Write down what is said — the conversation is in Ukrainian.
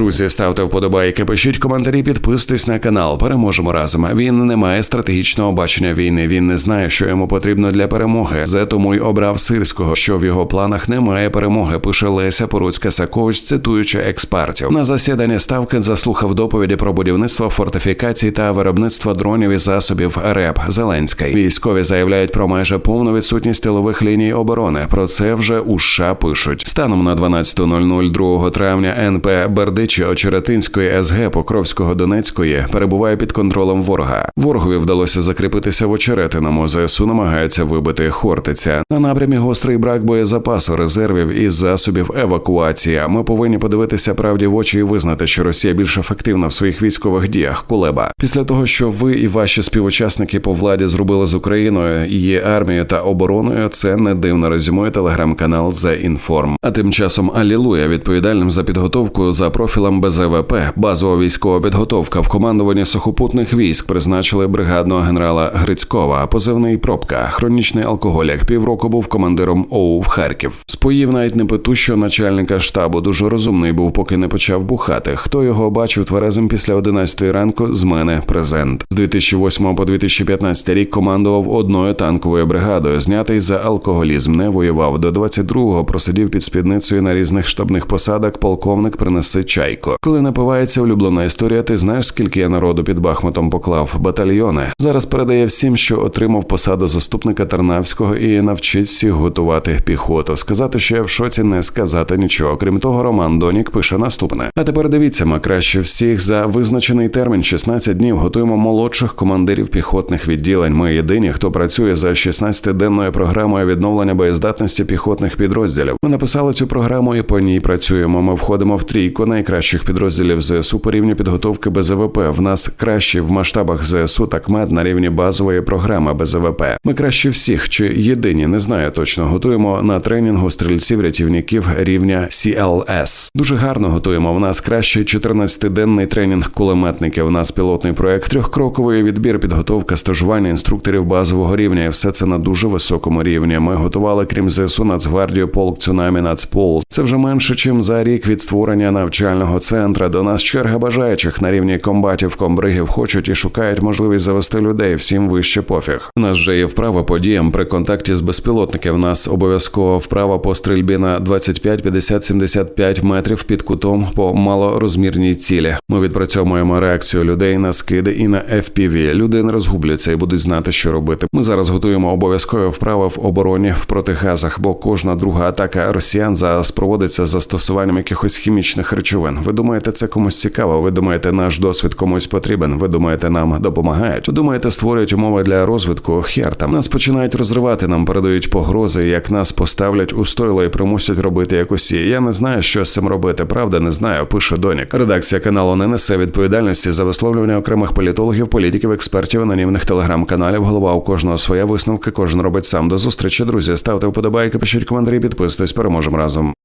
Друзі, ставте вподобайки, пишіть коментарі, підписуйтесь на канал. Переможемо разом. Він не має стратегічного бачення війни. Він не знає, що йому потрібно для перемоги. За тому й обрав сирського, що в його планах немає перемоги. Пише Леся Поруцька Сакович, цитуючи експертів. На засіданні ставки заслухав доповіді про будівництво фортифікацій та виробництво дронів і засобів РЕП Зеленський. Військові заявляють про майже повну відсутність тилових ліній оборони. Про це вже у США пишуть. Станом на 12.00 2 травня НП Бердичі Очеретинської СГ Покровського Донецької перебуває під контролем ворога. Ворогові вдалося закріпитися в очеретиному. ЗСУ намагаються вибити Хортиця. На напрямі гострий брак боєзапасу, резервів і засобів евакуації. Ми повинні подивитися правді в очі і визнати, що Росія більш ефективна в своїх військових діях. Кулеба після того, що ви і ваші співучасники по владі зробили з Україною, її армією та обороною, це не дивно резюмує телеграм-канал The Inform. А тим часом Алілуя відповідальним за підготовку за профілем БЗВП, базова військова підготовка в командуванні сухопутних військ призначили бригадного генерала Грицькова, позивний пробка, хронічний алкоголік. Півроку був командиром ОУ в Харків. Споїв навіть не питу, що начальника штабу дуже розумний був, поки не почав бухати. Хто його бачив тверезим після 11 ранку? З мене презент. З 2008 по 2015 рік командував одною танковою бригадою. Знятий за алкоголізм, не воював. До 22-го просидів під спідницею на різних штабних посадах. Полковник принеси чайко. Коли напивається улюблена історія, ти знаєш, скільки я народу під Бахмутом поклав батальйони. Зараз передає всім, що отримав посаду заступника Тарнавського і навчить всіх готувати піхоту. Сказати, що я в шоці, не сказати нічого. Крім того, Роман Донік пише наступне. А тепер дивіться, ми краще всіх за визначений термін 16 днів готуємо молодших командирів піхотних відділень. Ми єдині, хто працює за 16-денною програмою відновлення боєздатності піхотних підрозділів. Ми написали цю програму і по ній працюємо. Ми входимо в трійку найкращих підрозділів ЗСУ по рівню підготовки БЗВП. В нас кращі в масштабах ЗСУ та КМЕД на рівні базової програми БЗВП. Ми кращі всіх чи єдині, не знаю точно. Готуємо на тренінгу стрільців рятівників рівня CLS. Дуже гарно готуємо. В нас кращий 14-денний тренінг кулеметників. У нас пілотний проект, трьохкроковий відбір, підготовка, стажування інструкторів базового рівня. І все це на дуже високому рівні. Ми готували, крім ЗСУ, Нацгвардію, полк цунамі, Нацпол. Це вже менше, чим за рік від створення навчального центра. До нас черга бажаючих на рівні комбатів, комбригів хочуть і шукають можливість завести людей. Всім вище пофіг. У нас вже є вправа по діям при контакті з безпілотників. У нас обов'язково вправа по стрільбі на 25, 50, 75 метрів під кутом по малорозмірній цілі. Ми відпрацьовуємо реакцію людей на скиди і на FPV. Люди не розгубляться і будуть знати, що робити. Ми зараз готуємо обов'язкові вправи в обороні в протигазах, бо кожна друга атака росіян зараз проводиться застосуванням якихось хімічних речовин. Ви думаєте, це комусь цікаво? Ви думаєте, наш досвід комусь потрібен? Ви думаєте, нам допомагають? Ви думаєте, створюють умови для розвитку? Хер там нас починають розривати, нам передають погрози, як нас поставлять у стойло і примусять робити як усі. Я не знаю, що з цим робити. Правда, не знаю. Пише Донік. Редакція каналу не несе відповідальності за висловлювання окремих політологів, політиків, експертів, анонімних телеграм-каналів. Голова у кожного своя висновки. Кожен робить сам. До зустрічі, друзі. Ставте вподобайки, пишіть коментарі, підписуйтесь. Переможемо разом.